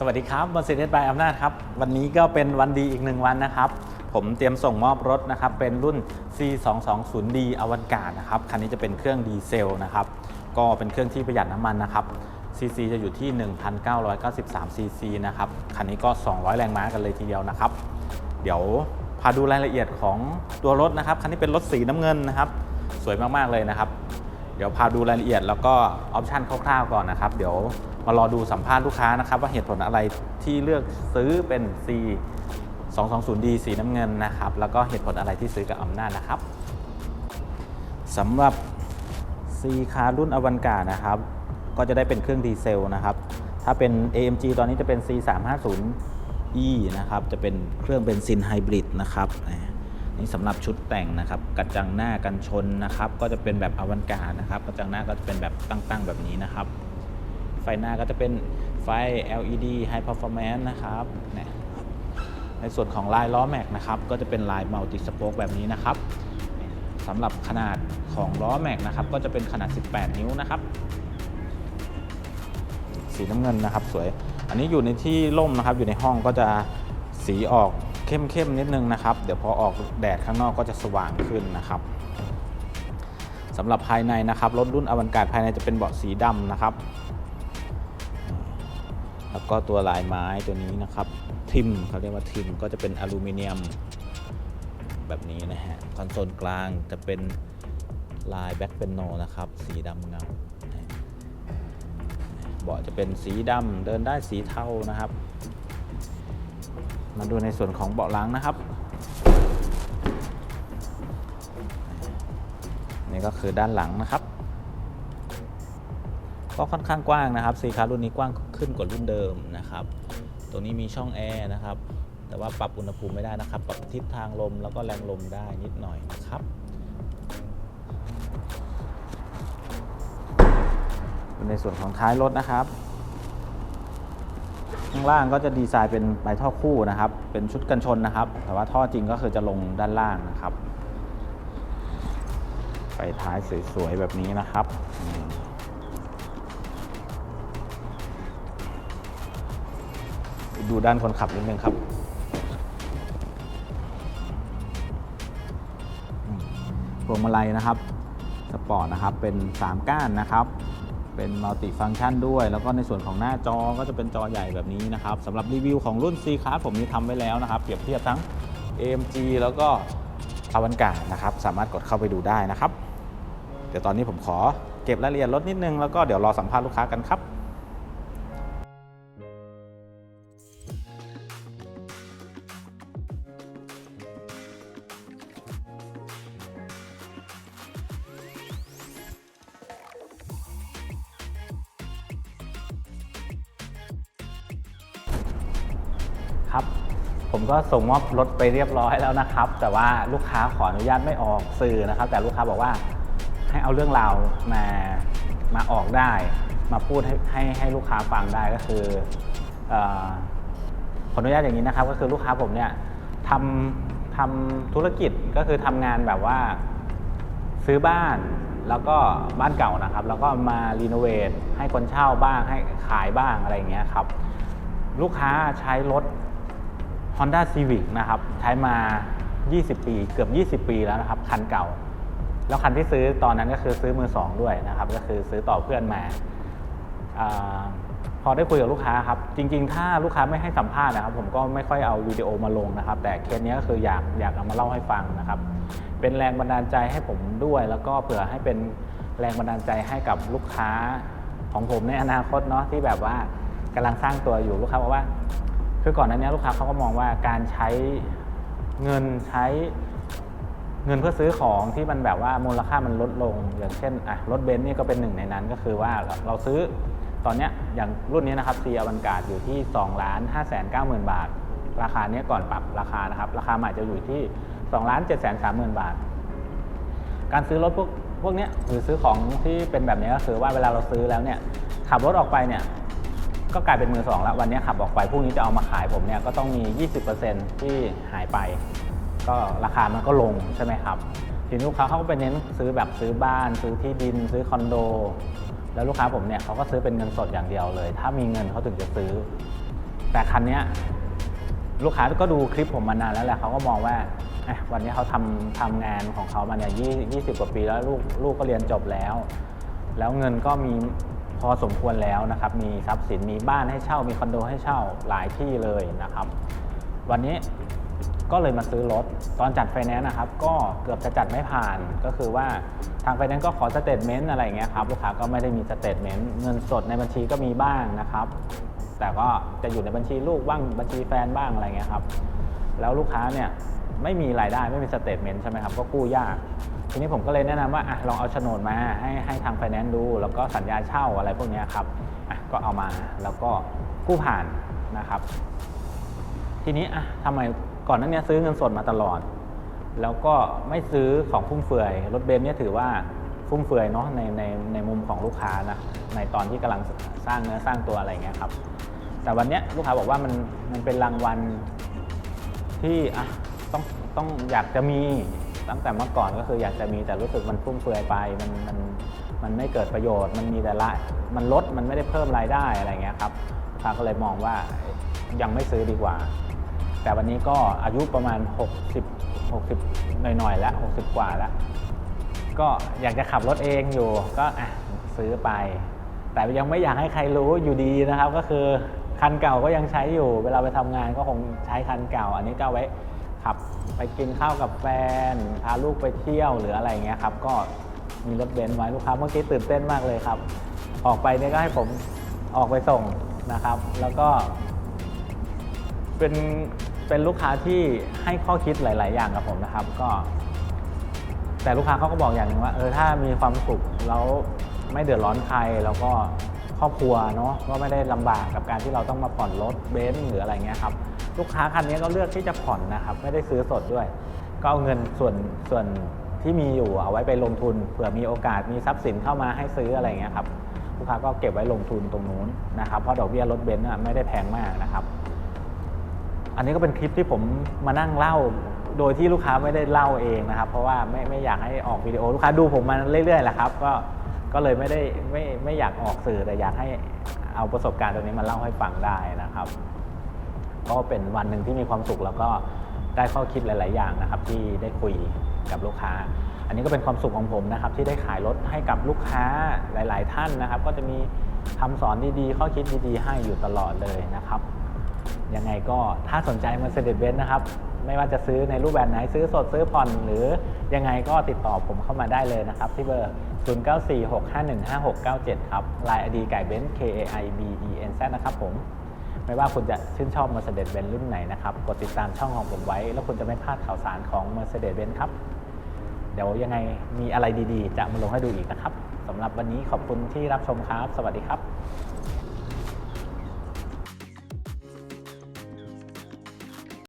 สวัสดีครับบนเซนต์บายอำนาจครับ วันนี้ก็เป็นวันดีอีกหนึ่งวันนะครับ ผมเตรียมส่งมอบรถนะครับ เป็นรุ่น C220D อวันการนะครับ คันนี้จะเป็นเครื่องดีเซลนะครับ ก็เป็นเครื่องที่ประหยัดน้ำมันนะครับ CC จะอยู่ที่ 1,993 CC นะครับ คันนี้ก็ 200 แรงม้ากันเลยทีเดียวนะครับ เดี๋ยวพาดูรายละเอียดของตัวรถนะครับ คันนี้เป็นรถสีน้ำเงินนะครับ สวยมากๆเลยนะครับ เดี๋ยวพาดูรายละเอียดแล้วก็ออปชันคร่าวๆก่อนนะครับ เดี๋ยว มารอดูสัมภาษณ์ลูกค้านะครับ ว่าเหตุผลอะไรที่เลือกซื้อเป็น C 220D สีน้ำเงินนะครับ แล้วก็เหตุผลอะไรที่ซื้อกับอำนาจนะครับสำหรับ C คารุ่นอวันกานะครับ ก็จะได้เป็นเครื่องดีเซลนะครับ ถ้าเป็น AMG ตอนนี้จะเป็น C 3 5 0 E นะครับ จะเป็นเครื่องเบนซินไฮบริดนะครับนี่สำหรับชุดแต่งนะครับกระจังหน้ากันชนนะครับ ก็จะเป็นแบบอวันการนะครับกระจังหน้าก็จะเป็นแบบตั้งๆแบบนี้นะครับ ไฟหน้าก็จะเป็นไฟ LED High Performance นะครับในส่วนของลายล้อแม็กนะครับ ก็จะเป็นลายมัลติสโป๊กแบบนี้นะครับสำหรับขนาดของล้อแม็กนะครับ ก็จะเป็นขนาด 18 นิ้วนะครับ สีน้ำเงินนะครับสวย อันนี้อยู่ในที่ร่มนะครับ อยู่ในห้องก็จะสีออกเข้มๆนิดนึงนะครับ เดี๋ยวพอออกแดดข้างนอกก็จะสว่างขึ้นนะครับสำหรับภายในนะครับรถรุ่นอวันการภายในจะเป็นเบาะสีดำนะครับ แล้วก็ตัวลายไม้ตัวนี้นะครับทิมเขาเรียกว่าทิมก็จะเป็นอลูมิเนียมแบบนี้นะฮะคอนโซลกลางจะเป็นลายแบ็คเป็นโนนะครับ สีดำเงาเบาะจะเป็นสีดำเดินได้สีเทานะครับ มาดูในส่วนของเบาะหลังนะครับนี่ก็คือด้านหลังนะครับ ก็ค่อนข้างกว้างนะครับซีคารุ่นนี้กว้าง ขึ้นกว่ารุ่นเดิมนะครับตรงนี้มีช่องแอร์นะครับ แต่ว่าปรับอุณหภูมิไม่ได้นะครับ ปรับทิศทางลมแล้วก็แรงลมได้นิดหน่อยนะครับในส่วนของท้ายรถนะครับ ข้างล่างก็จะดีไซน์เป็นใบท่อคู่นะครับ เป็นชุดกันชนนะครับ แต่ว่าท่อจริงก็คือจะลงด้านล่างนะครับไฟท้ายสวยๆแบบนี้นะครับ ดูด้านคนขับนิดนึงครับ พวงมาลัยนะครับสปอร์ตนะครับเป็น 3 ก้านนะครับ เป็นมัลติฟัง c t ชันด้วย แล้วก็ในส่วนของหน้าจอก็จะเป็นจอใหญ่แบบนี้นะครับสำหรับรีวิวของรุ่น C Class ผมนี่ทำไว้แล้วนะครับ เปรียบเทียบทั้ง AMG แล้วก็อวันการนะครับ สามารถกดเข้าไปดูได้นะครับ เดี๋ยวตอนนี้ผมขอเก็บรายละเอียดรถนิดนึง แล้วก็เดี๋ยวรอสัมภาษณ์ลูกค้ากันครับ ครับ ผมก็ส่งมอบรถไปเรียบร้อยแล้วนะครับ แต่ว่าลูกค้าขออนุญาตไม่ออกสื่อนะครับ แต่ลูกค้าบอกว่าให้เอาเรื่องราวมามาออกได้ มาพูดให้ให้ให้ลูกค้าฟังได้ก็คือออขออนุญาตอย่างนี้นะครับ ก็คือลูกค้าผมเนี่ยทำทำธุรกิจก็คือทำงานแบบว่าซื้อบ้านแล้วก็บ้านเก่านะครับ แล้วก็มารีโนเวทให้คนเช่าบ้างให้ขายบ้างอะไรอย่างเงี้ยครับ ลูกค้าใช้รถ Honda Civic นะครับใช้มา 20 ปี เกือบ 20 ปีแล้วนะครับ คันเก่า แล้วคันที่ซื้อตอนนั้นก็คือซื้อมือสองด้วยนะครับ ก็คือซื้อต่อเพื่อนมาอพอได้คุยกับลูกค้าครับ จริง ๆ ถ้าลูกค้าไม่ให้สัมภาษณ์นะครับ ผมก็ไม่ค่อยเอาวิดีโอมาลงนะครับ แต่เคสนี้ก็คืออยากอยากเอามาเล่าให้ฟังนะครับ เป็นแรงบันดาลใจให้ผมด้วย แล้วก็เผื่อให้เป็นแรงบันดาลใจให้กับลูกค้าของผมในอนาคตเนาะที่แบบว่ากำลังสร้างตัวอยู่ลูกค้าบอกว่า คือก่อนหน้านี้ลูกค้าเขาก็มองว่าการใช้เงินใช้เงินเพื่อซื้อของที่มันแบบว่ามูลค่ามันลดลง อย่างเช่นอะรถเบนซ์นี่ก็เป็นหนึ่งในนั้นก็คือว่าเราซื้อตอนเนี้ยอย่างรุ่นนี้นะครับซีอวันการ์ดอยู่ที่2ล้าน5แสน9หมื่นบาท ราคาเนี้ยก่อนปรับราคานะครับ ราคาใหม่จะอยู่ที่2ล้าน7แสน3หมื่นบาท การซื้อรถพวกพวกเนี้ยหรือซื้อของที่เป็นแบบนี้ก็คือว่าเวลาเราซื้อแล้วเนี่ยขับรถออกไปเนี่ย ก็กลายเป็นมือสองแล้ววันนี้ขับออกไปพรุ่งนี้จะเอามาขายผมเนี่ยก็ต้องมี 20%ที่หายไป ก็ราคามันก็ลงใช่ไหมครับทีนี้ลูกค้าเขาก็ไปเน้นซื้อแบบซื้อบ้าน ซื้อที่ดิน ซื้อคอนโด แล้วลูกค้าผมเนี่ยเขาก็ซื้อเป็นเงินสดอย่างเดียวเลย ถ้ามีเงินเขาถึงจะซื้อ แต่คันนี้ลูกค้าก็ดูคลิปผมมานานแล้วแหละเขาก็มองว่าวันนี้เขาทำทำงานของเขามาเนี่ยยี่สิบกว่าปีแล้วลูกลูกก็เรียนจบแล้ว แล้วเงินก็มี พอสมควรแล้วนะครับ มีทรัพย์สินมีบ้านให้เช่า มีคอนโดให้เช่าหลายที่เลยนะครับ วันนี้ก็เลยมาซื้อรถ ตอนจัดไฟแนนซ์นะครับ ก็เกือบจะจัดไม่ผ่าน ก็คือว่าทางไฟแนนซ์ก็ขอสเตทเมนต์อะไรเงี้ยครับ ลูกค้าก็ไม่ได้มีสเตทเมนต์ เงินสดในบัญชีก็มีบ้างนะครับ แต่ก็จะอยู่ในบัญชีลูกบ้าง บัญชีแฟนบ้างอะไรเงี้ยครับ แล้วลูกค้าเนี่ยไม่มีรายได้ไม่มีสเตทเมนต์ใช่ไหมครับ ก็กู้ยาก ทีนี้ผมก็เลยแนะนำว่าอะลองเอาโฉนดมาให้ให้ทางไฟแนนซ์ดู แล้วก็สัญญาเช่าอะไรพวกนี้ครับอะก็เอามาแล้วก็กู้ผ่านนะครับ ทีนี้อะทำไมก่อนนั้นเนี่ยซื้อเงินสดมาตลอด แล้วก็ไม่ซื้อของฟุ่มเฟือยรถเบนซ์เนี่ยถือว่าฟุ่มเฟือยเนาะในในในมุมของลูกค้านะในตอนที่กำลังสร้างเนื้อสร้างตัวอะไรเงี้ยครับ แต่วันเนี้ยลูกค้าบอกว่ามันมันเป็นรางวัลที่อะต้องต้องอยากจะมี ตั้งแต่เมื่อก่อนก็คืออยากจะมีแต่รู้สึกมันฟุ่มเฟือยไปมันมันมันไม่เกิดประโยชน์ มันมีแต่ละมันลดมันไม่ได้เพิ่มรายได้อะไรเงี้ยครับลูกค้าก็เลยมองว่ายังไม่ซื้อดีกว่า แต่วันนี้ก็อายุประมาณ 60 60 หน่อยๆแล้ว 60 กว่าแล้ว ก็อยากจะขับรถเองอยู่ก็อะซื้อไป แต่ยังไม่อยากให้ใครรู้อยู่ดีนะครับ ก็คือคันเก่าก็ยังใช้อยู่ เวลาไปทำงานก็คงใช้คันเก่า อันนี้ก็ไว้ ขับ ไปกินข้าวกับแฟน พาลูกไปเที่ยวหรืออะไรเงี้ยครับ ก็มีรถเบนซ์ไว้ลูกค้าเมื่อกี้ตื่นเต้นมากเลยครับ ออกไปเนี่ยก็ให้ผมออกไปส่งนะครับ แล้วก็ เป็นเป็นลูกค้าที่ให้ข้อคิดหลาย ๆ อย่างกับผมนะครับ ก็ แต่ลูกค้าเขาก็บอกอย่างหนึ่งว่าเออถ้ามีความสุขแล้วไม่เดือดร้อนใครแล้วก็ ครอบครัวเนาะก็ไม่ได้ลำบากกับการที่เราต้องมาผ่อนรถเบนซ์หรืออะไรเงี้ยครับลูกค้าคันนี้ก็เลือกที่จะผ่อนนะครับไม่ได้ซื้อสดด้วย ก็เอาเงินส่วนส่วนที่มีอยู่เอาไว้ไปลงทุนเผื่อมีโอกาสมีทรัพย์สินเข้ามาให้ซื้ออะไรเงี้ยครับลูกค้าก็เก็บไว้ลงทุนตรงนู้นนะครับเพราะดอกเบี้ยรถเบนซ์อะไม่ได้แพงมากนะครับ อันนี้ก็เป็นคลิปที่ผมมานั่งเล่าโดยที่ลูกค้าไม่ได้เล่าเองนะครับ เพราะว่าไม่ไม่อยากให้ออกวิดีโอลูกค้าดูผมมาเรื่อยๆแหละครับ ก็ ก็เลยไม่ได้ไม่ไม่อยากออกสื่อแต่อยากให้เอาประสบการณ์ตรงนี้มาเล่าให้ฟังได้นะครับก็เป็นวันหนึ่งที่มีความสุขแล้วก็ได้ข้อคิดหลาย ๆ อย่างนะครับ ที่ได้คุยกับลูกค้า อันนี้ก็เป็นความสุขของผมนะครับ ที่ได้ขายรถให้กับลูกค้าหลาย ๆ ท่านนะครับ ก็จะมีคำสอนดี ๆ ข้อคิดดี ๆ ให้อยู่ตลอดเลยนะครับ ยังไงก็ถ้าสนใจ Mercedes-Benz นะครับ ไม่ว่าจะซื้อในรูปแบบไหนซื้อสดซื้อผ่อน หรือยังไงก็ติดต่อผมเข้ามาได้เลยนะครับ ที่เบอร์ 0946515697 ครับ Line ID ไก่เบนซ์ K A I B E N Z นะครับผมไม่ว่าคุณจะชื่นชอบ Mercedes-Benz รุ่นไหนนะครับ กดติดตามช่องของผมไว้ แล้วคุณจะไม่พลาดข่าวสารของ Mercedes-Benz ครับ เดี๋ยวยังไงมีอะไรดีๆ จะมาลงให้ดูอีกนะครับสำหรับวันนี้ขอบคุณที่รับชมครับ สวัสดีครับ